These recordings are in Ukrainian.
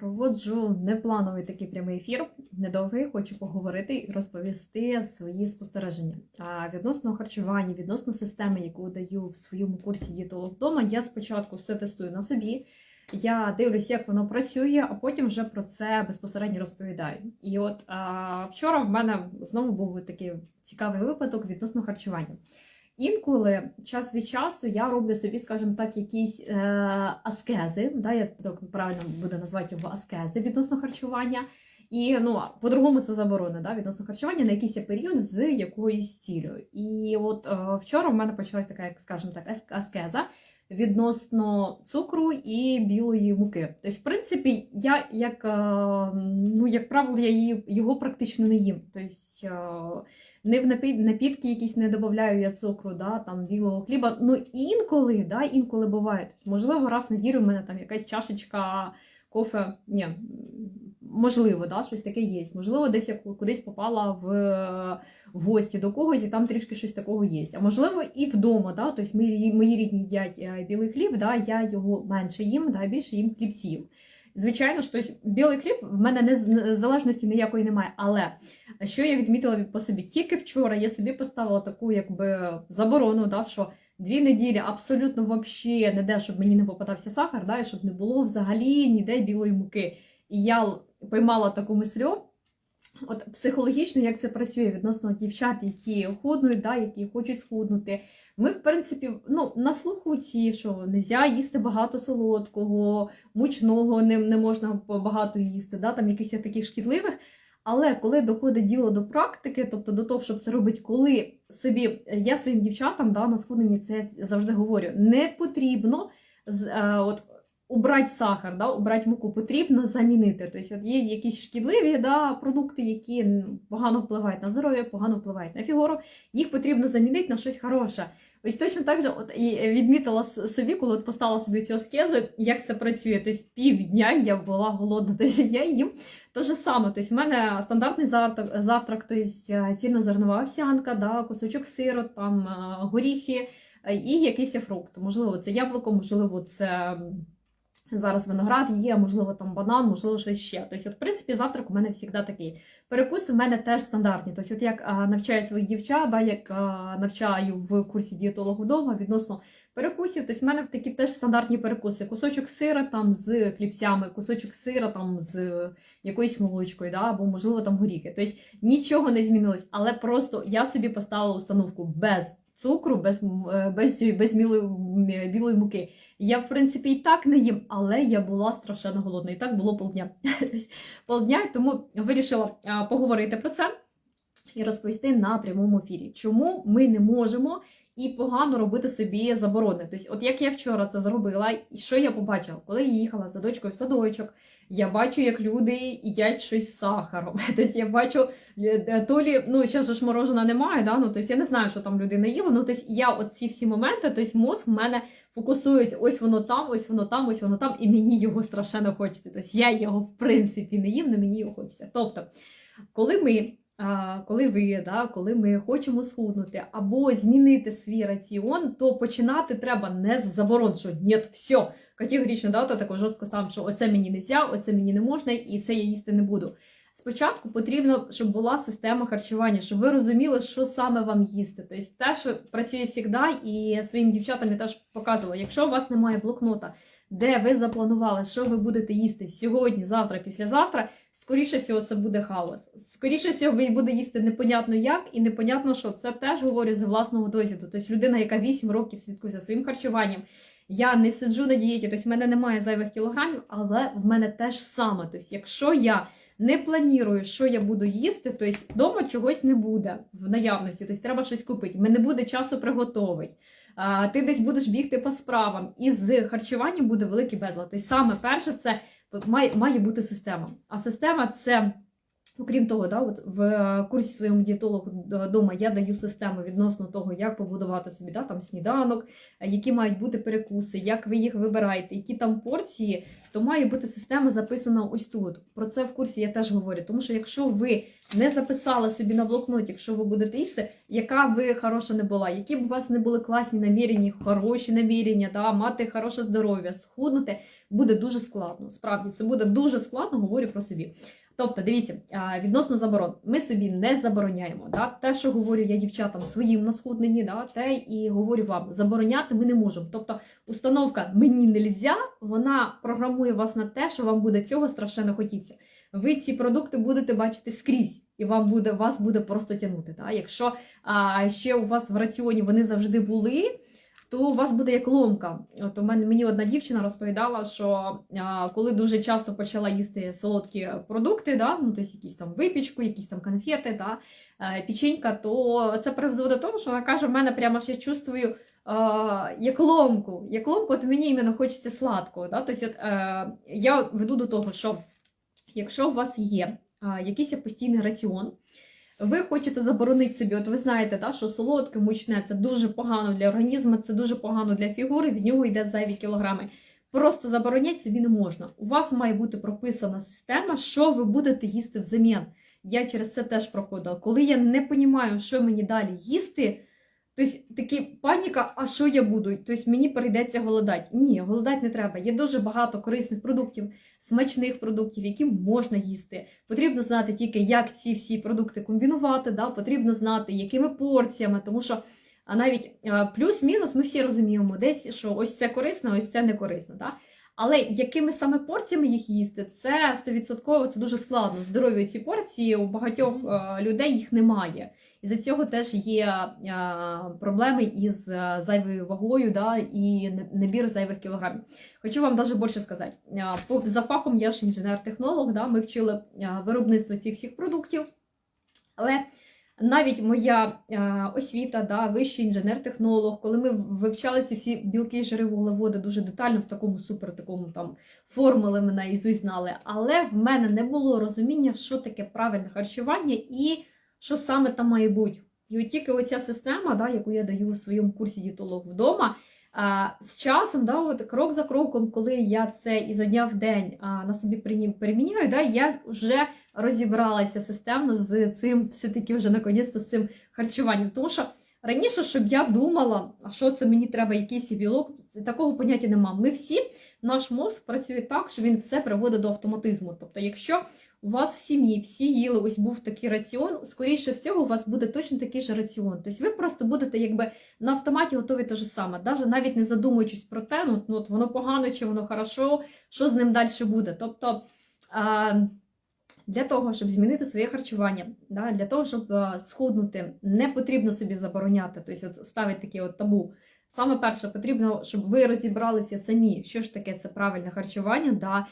Проводжу неплановий такий прямий ефір. Недовгий хочу поговорити і розповісти свої спостереження. А відносно харчування, відносно системи, яку даю в своєму курсі дієтолог вдома, я спочатку все тестую на собі. Я дивлюсь, як воно працює, а потім вже про це безпосередньо розповідаю. І от а, вчора в мене знову був такий цікавий випадок відносно харчування. Інколи час від часу я роблю собі, скажімо так, якісь е, аскези, да, я так правильно буду назвати його аскези відносно харчування. І ну, по-другому це заборона да, відносно харчування на якийсь період з якоюсь цілею. І от е, вчора в мене почалась така, як скажімо так, ас- аскеза відносно цукру і білої муки. Тобто, в принципі, я як, е, ну, як правило, я її, його практично не їм. Тобто, е, не в напі- напітки якісь не додаю я цукру, да, там білого хліба. Ну інколи, да, інколи буває. Можливо, раз в неділю в мене там якась чашечка кофе. Ні, можливо, да, щось таке є. Можливо, десь я кудись попала в, в гості до когось, і там трішки щось такого є. А можливо, і вдома, да, тобто мої, мої рідні їдять е, білий хліб, да, я його менше їм, да, більше їм хлібців. Звичайно тобто, білий хліб в мене не залежності ніякої немає. Але що я відмітила по собі? Тільки вчора я собі поставила таку якби заборону, да, що дві неділі абсолютно вообще не де, щоб мені не попадався сахар, да, і щоб не було взагалі ніде білої муки. І я поймала таку мислю. От психологічно, як це працює відносно дівчат, які худнуть, да, які хочуть схуднути. Ми, в принципі, ну, на слуху ці, що не можна їсти багато солодкого, мучного не, не можна багато їсти, да, там якихось таких шкідливих. Але коли доходить діло до практики, тобто до того, щоб це робити, коли собі я своїм дівчатам да, на схудненні це завжди говорю, не потрібно з- е, от, убрати сахар, да, убрати муку, потрібно замінити. Тобто от є якісь шкідливі да, продукти, які погано впливають на здоров'я, погано впливають на фігуру, їх потрібно замінити на щось хороше. Ось точно так же от, і відмітила собі, коли от поставила собі цю аскезу, як це працює. Тобто півдня я була голодна, тобто я їм те же саме. Тобто, в мене стандартний завтрак, тобто цільнозернова овсянка, да, кусочок сиру, там е, горіхи е, і якийсь фрукт. Можливо, це яблуко, можливо, це зараз виноград є, можливо, там банан, можливо, щось ще. Тобто, в принципі, завтрак у мене завжди такий. Перекуси в мене теж стандартні. Тобто, от як а, навчаю своїх дівчат, да, як а, навчаю в курсі дієтологу вдома відносно перекусів, тобто в мене такі теж стандартні перекуси. Кусочок сира там з хлібцями, кусочок сира там з якоюсь молочкою, да, або можливо там горіхи. Тобто нічого не змінилось, але просто я собі поставила установку без цукру, без, е, без, без білої, білої муки. Я, в принципі, і так не їм, але я була страшенно голодна. І так було полдня. полдня, тому вирішила поговорити про це і розповісти на прямому ефірі, чому ми не можемо і погано робити собі заборони. Тобто, от як я вчора це зробила, і що я побачила, коли я їхала за дочкою в садочок, я бачу, як люди їдять щось з сахаром. Тобто я бачу е, то лі, ну зараз ж морожена немає, да? ну, тобто я не знаю, що там людина їла. Ну, тобто я от ці всі моменти, тобто мозк в мене фокусується, ось воно там, ось воно там, ось воно там, і мені його страшенно хочеться. Тобто я його в принципі не їм, але мені його хочеться. Тобто, коли ми. Коли ви, да, коли ми хочемо схуднути або змінити свій раціон, то починати треба не з заборон, що ні, все, категорично, да, то тако жорстко ставимо, що оце мені не можна, оце мені не можна, і це я їсти не буду. Спочатку потрібно, щоб була система харчування, щоб ви розуміли, що саме вам їсти. Тобто те, що працює завжди, і своїм дівчатам я теж показувала, якщо у вас немає блокнота, де ви запланували, що ви будете їсти сьогодні, завтра, післязавтра, скоріше всього, це буде хаос. Скоріше всього, ви будете їсти непонятно як, і непонятно, що це теж говорю з власного досвіду. Тобто людина, яка 8 років слідкує за своїм харчуванням. Я не сиджу на дієті, тобто в мене немає зайвих кілограмів, але в мене теж саме. Тобто, якщо я не планую, що я буду їсти, тобто вдома чогось не буде в наявності, тобто треба щось купити. Мене буде часу приготувати. Ти десь будеш бігти по справам, і з харчуванням буде великий безлад. Тобто, саме перше, це має бути система. А система це Окрім того, да, от в курсі своєму дієтологу вдома я даю систему відносно того, як побудувати собі да, там сніданок, які мають бути перекуси, як ви їх вибираєте, які там порції, то має бути система записана ось тут. Про це в курсі я теж говорю. Тому що якщо ви не записали собі на блокноті, якщо ви будете їсти, яка ви хороша не була, які б у вас не були класні намірення, хороші намірення, да, мати хороше здоров'я, схуднути, буде дуже складно. Справді це буде дуже складно, говорю про собі. Тобто, дивіться, відносно заборон, ми собі не забороняємо. Да? Те, що говорю я дівчатам своїм на схудненні, да? те і говорю вам, забороняти ми не можемо. Тобто, установка мені нельзя, вона програмує вас на те, що вам буде цього страшенно хотіться. Ви ці продукти будете бачити скрізь, і вам буде вас буде просто тягнути. Да? Якщо а, ще у вас в раціоні вони завжди були то у вас буде як ломка. От у мене мені одна дівчина розповідала, що а, коли дуже часто почала їсти солодкі продукти, да, ну тобто якісь там випічку, якісь там конфети, да, е, печенька, то це призводить до того, що вона каже: в мене прямо ще чувствую. Uh, як ломку, як ломку, от мені іменно хочеться сладкого. Да? Тобто, от, uh, я веду до того, що якщо у вас є uh, якийсь постійний раціон, ви хочете заборонити собі, от ви знаєте, та, що солодке, мучне це дуже погано для організму, це дуже погано для фігури, від нього йде зайві кілограми. Просто забороняти собі не можна. У вас має бути прописана система, що ви будете їсти взамін. Я через це теж проходила. Коли я не розумію, що мені далі їсти, тобто такі паніка, а що я буду? Тобто мені прийдеться голодати. Ні, голодати не треба. Є дуже багато корисних продуктів, смачних продуктів, які можна їсти. Потрібно знати тільки, як ці всі продукти комбінувати. Да? Потрібно знати, якими порціями, тому що навіть плюс-мінус ми всі розуміємо, десь що ось це корисно, ось це не корисно. Да? Але якими саме порціями їх їсти, це 100% це дуже складно. Здоров'я ці порції у багатьох людей їх немає. І за цього теж є проблеми із зайвою вагою да, і набір зайвих кілограмів. Хочу вам навіть більше сказати. За фахом я ж інженер-технолог, да, ми вчили виробництво цих всіх продуктів. Але навіть моя освіта, да, вищий інженер-технолог, коли ми вивчали ці всі білки, жири, вуглеводи дуже детально в такому супер такому там формули мене ізусь знали. Але в мене не було розуміння, що таке правильне харчування і що саме там має бути. І от тільки оця система, да, яку я даю у своєму курсі дієтолог вдома, а, з часом, да, от крок за кроком, коли я це ізо дня в день а, на собі переміняю, да, я вже розібралася системно з цим, все-таки вже наконець з цим харчуванням. Тому що раніше, щоб я думала, а що це мені треба, якийсь білок, такого поняття немає. Ми всі, наш мозк працює так, що він все приводить до автоматизму. Тобто, якщо у вас в сім'ї всі їли, ось був такий раціон, скоріше всього, у вас буде точно такий же раціон. Тобто ви просто будете якби на автоматі готові те ж саме, навіть навіть не задумуючись про те, ну, ну от воно погано чи воно хорошо, що з ним далі буде. Тобто а, для того, щоб змінити своє харчування, да, для того, щоб схуднути, не потрібно собі забороняти, тобто от ставити таке от табу. Саме перше, потрібно, щоб ви розібралися самі, що ж таке це правильне харчування. да,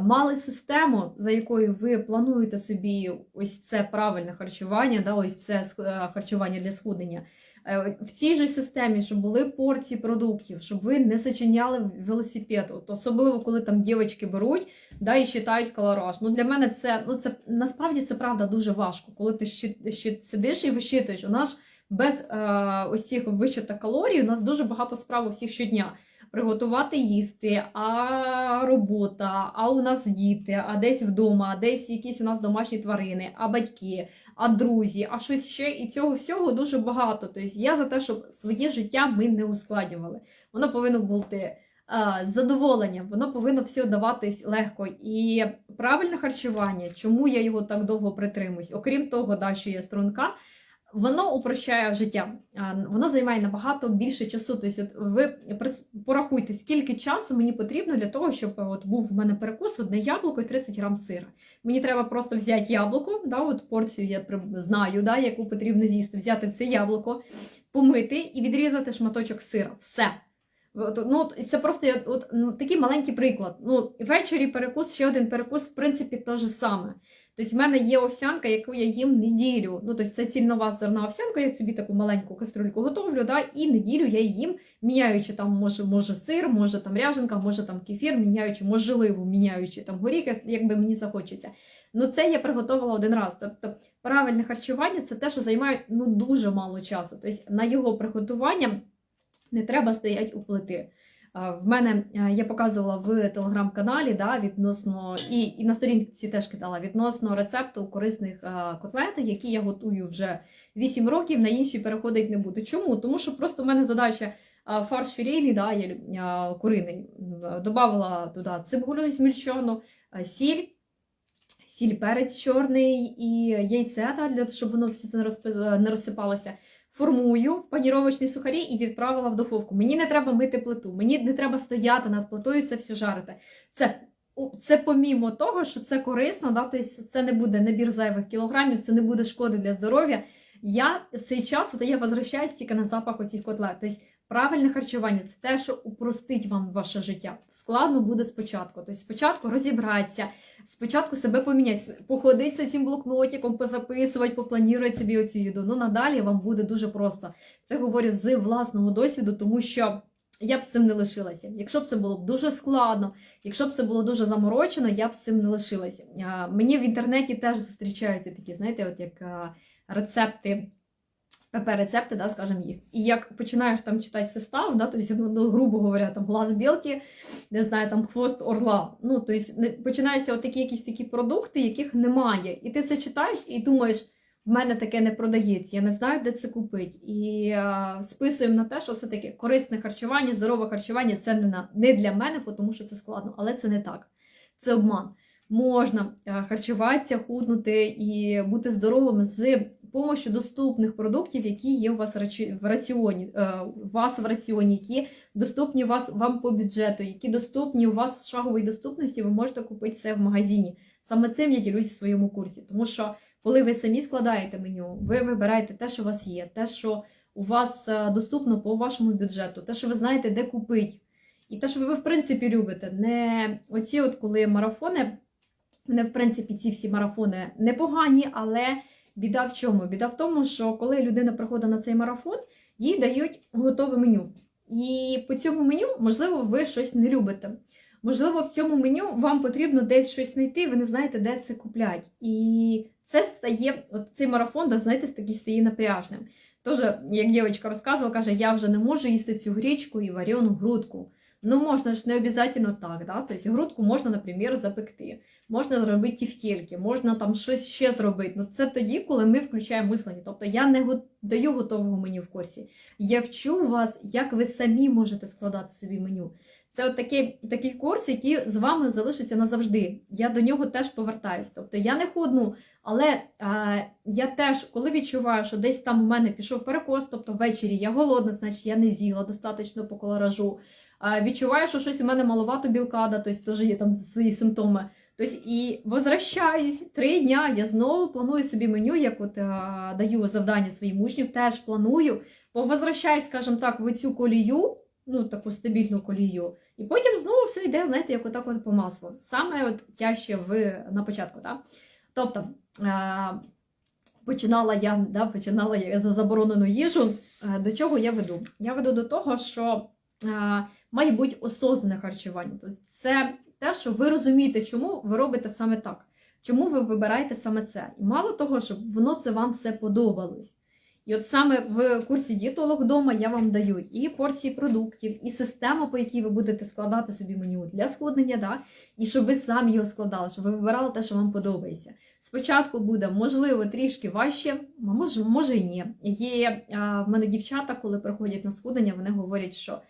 мали систему, за якою ви плануєте собі ось це правильне харчування, да, ось це е, харчування для схуднення. Е, в цій же системі, щоб були порції продуктів, щоб ви не сочиняли велосипед. От Особливо, коли там дівчатки беруть да, і считають калораж. Ну, Для мене це ну, це насправді це правда дуже важко. Коли ти сидиш і вищитуєш, у нас без е, ось цих вищитих калорій, у нас дуже багато справ у всіх щодня приготувати їсти, а робота, а у нас діти, а десь вдома, а десь якісь у нас домашні тварини, а батьки, а друзі, а щось ще. І цього всього дуже багато. Тобто я за те, щоб своє життя ми не ускладнювали. Воно повинно бути. З задоволенням, воно повинно все даватись легко. І правильне харчування, чому я його так довго притримуюсь, окрім того, да, що є струнка, Воно упрощає життя, воно займає набагато більше часу. Тобто, от ви порахуйте, скільки часу мені потрібно для того, щоб от був в мене перекус одне яблуко і 30 грам сира. Мені треба просто взяти яблуко, да, от порцію я знаю, да, яку потрібно з'їсти, взяти це яблуко, помити і відрізати шматочок сира. Все. От, ну, Це просто от, ну, такий маленький приклад. Ну, Ввечері перекус, ще один перекус, в принципі, те ж саме. Тобто в мене є овсянка, яку я їм неділю. Ну, тобто це цільнова зерна овсянка, я собі таку маленьку кастрюльку готовлю, да, і неділю я їм, міняючи там, може, може сир, може там ряженка, може там кефір, міняючи, можливо, міняючи там горіхи, якби мені захочеться. Ну, це я приготувала один раз. Тобто, правильне харчування це те, що займає ну дуже мало часу. Тобто на його приготування не треба стояти у плити. А, В мене я показувала в телеграм-каналі да, відносно і, і на сторінці теж кидала відносно рецепту корисних а, котлет, які я готую вже 8 років, на інші переходити не буду. Чому? Тому що просто в мене задача фарш філейний, да, я, куриний. Добавила туди цибулю змільчену, сіль, сіль перець чорний і яйце, да, для щоб воно все це не розсипалося. Формую в паніровочні сухарі і відправила в духовку. Мені не треба мити плиту, мені не треба стояти над плитою, це все жарити. Це, це помімо того, що це корисно, да, тобто це не буде набір зайвих кілограмів, це не буде шкоди для здоров'я. Я цей час от я возвращаюсь тільки на запах оцих котлет. Тобто правильне харчування це те, що упростить вам ваше життя. Складно буде спочатку. Тобто спочатку розібратися, спочатку себе поміняти, походити з цим блокнотиком, позаписувати, попланувати собі оцю їду. Ну надалі вам буде дуже просто. Це говорю з власного досвіду, тому що. Я б з цим не лишилася. Якщо б це було дуже складно, якщо б це було дуже заморочено, я б з цим не лишилася. Мені в інтернеті теж зустрічаються такі, знаєте, от як рецепти, ПП-рецепти, да, скажімо їх. І як починаєш там читати состав, да, тобто, ну, ну, грубо говоря, там глаз білки, не знаю, там хвост орла. Ну, тобто, починаються от такі якісь такі продукти, яких немає. І ти це читаєш і думаєш, в мене таке не продається, я не знаю, де це купити. І а, списуємо на те, що все-таки корисне харчування, здорове харчування це не, на, не для мене, тому що це складно, але це не так. Це обман. Можна харчуватися, худнути і бути здоровим з допомогою доступних продуктів, які є у вас в раціоні, у вас в раціоні, які доступні вас, вам по бюджету, які доступні у вас в шаговій доступності, ви можете купити це в магазині. Саме цим я ділюсь в своєму курсі, тому що коли ви самі складаєте меню, ви вибираєте те, що у вас є, те, що у вас е, доступно по вашому бюджету, те, що ви знаєте, де купити, і те, що ви в принципі любите. Не оці, от коли марафони, вони в принципі ці всі марафони непогані, але біда в чому? Біда в тому, що коли людина приходить на цей марафон, їй дають готове меню. І по цьому меню, можливо, ви щось не любите. Можливо, в цьому меню вам потрібно десь щось знайти, ви не знаєте, де це куплять. І це стає, от цей марафон, да, знаєте, такий стає напряжним. Тож, як дівчинка розказувала, каже, я вже не можу їсти цю грічку і варену грудку. Ну, можна ж не обов'язково так, да? Тобто грудку можна, наприклад, запекти, можна зробити тівтєльки, можна там щось ще зробити. Ну, це тоді, коли ми включаємо мислення. Тобто я не даю готового меню в курсі. Я вчу вас, як ви самі можете складати собі меню. Це от такий, такий курс, який з вами залишиться назавжди. Я до нього теж повертаюсь. Тобто я не худну, але е, я теж, коли відчуваю, що десь там у мене пішов перекос, тобто ввечері я голодна, значить я не з'їла достатньо по колоражу. Відчуваю, що щось у мене маловато білкада, тобто теж є там свої симптоми. Тобто і возвращаюсь три дня. Я знову планую собі меню, як от е, даю завдання своїм учням, теж планую. Возвращаюсь, скажімо так, в цю колію, ну таку стабільну колію, і потім знову все йде, знаєте, як отак от по маслу. Саме от тяжче в на початку, так? Тобто е, починала я, да, починала я за заборонену їжу. Е, До чого я веду? Я веду до того, що має бути осознане харчування. Тобто це те, що ви розумієте, чому ви робите саме так, чому ви вибираєте саме це. І мало того, щоб воно це вам все подобалось. І от саме в курсі дієтолог вдома я вам даю і порції продуктів, і систему, по якій ви будете складати собі меню для схуднення, да? і щоб ви самі його складали, щоб ви вибирали те, що вам подобається. Спочатку буде, можливо, трішки важче, може, може і ні. Є а, в мене дівчата, коли приходять на схуднення, вони говорять, що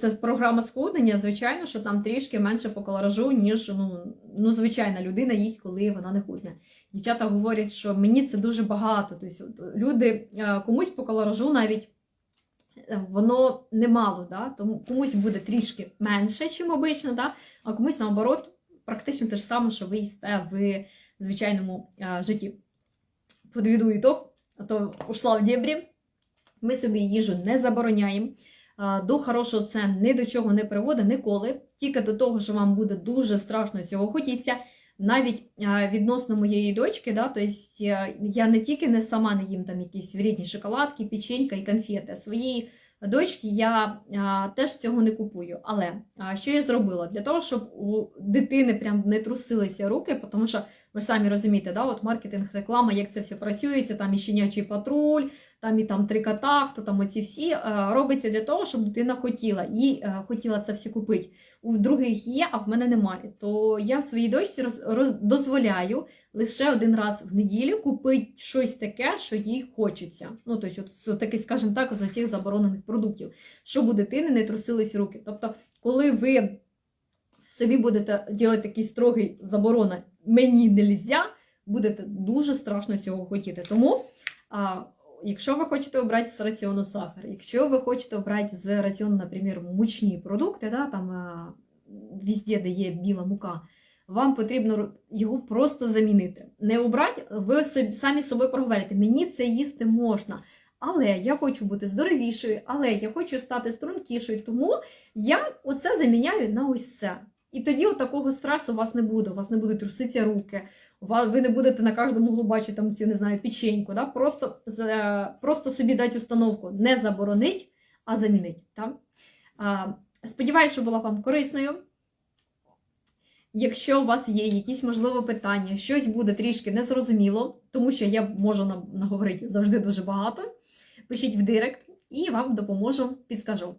це програма схуднення, звичайно, що там трішки менше по колоражу, ніж ну, ну, звичайна людина їсть, коли вона не худне. Дівчата говорять, що мені це дуже багато. Тобто, люди е, комусь по колоражу навіть е, воно немало, да? тому комусь буде трішки менше, ніж обично, да? а комусь наоборот практично те ж саме, що ви їсте в звичайному е, житті. Подведу ітог, а то ушла в дебрі. Ми собі їжу не забороняємо. Е, До хорошого це ні до чого не приводить ніколи. Тільки до того, що вам буде дуже страшно цього хотіться. Навіть е, відносно моєї дочки, да, тобто е, я не тільки не сама не їм там якісь вредні шоколадки, печенька і конфети, а своїй дочки я а, теж цього не купую. Але а, що я зробила? Для того, щоб у дитини прям не трусилися руки, тому що ви ж самі розумієте, да, от маркетинг, реклама, як це все працюється, там і щенячий патруль, там і там три кота, хто там оці всі е, робиться для того, щоб дитина хотіла і е, хотіла це все купити. У других є, а в мене немає. То я в своїй дочці роз, роз, дозволяю лише один раз в неділю купити щось таке, що їй хочеться. Ну, тобто, от, такий, скажімо так, з цих заборонених продуктів, щоб у дитини не трусились руки. Тобто, коли ви собі будете робити такий строгий заборона мені нельзя, будете дуже страшно цього хотіти. Тому, а, якщо ви хочете обрати з раціону сахар, якщо ви хочете обрати з раціону, наприклад, мучні продукти, да, там а, везде, де є біла мука, вам потрібно його просто замінити. Не обрати, ви собі, самі собою проговорите, мені це їсти можна. Але я хочу бути здоровішою, але я хочу стати стрункішою, тому я оце заміняю на ось це. І тоді от такого стресу у вас не буде, у вас не будуть труситися руки, ви не будете на кожному углу бачити там цю, не знаю, печеньку. Да? Просто, просто собі дати установку не заборонить, а замінить. Так? А, сподіваюся, що була вам корисною. Якщо у вас є якісь можливо питання, щось буде трішки незрозуміло, тому що я можу наговорити завжди дуже багато, пишіть в директ і вам допоможу, підскажу.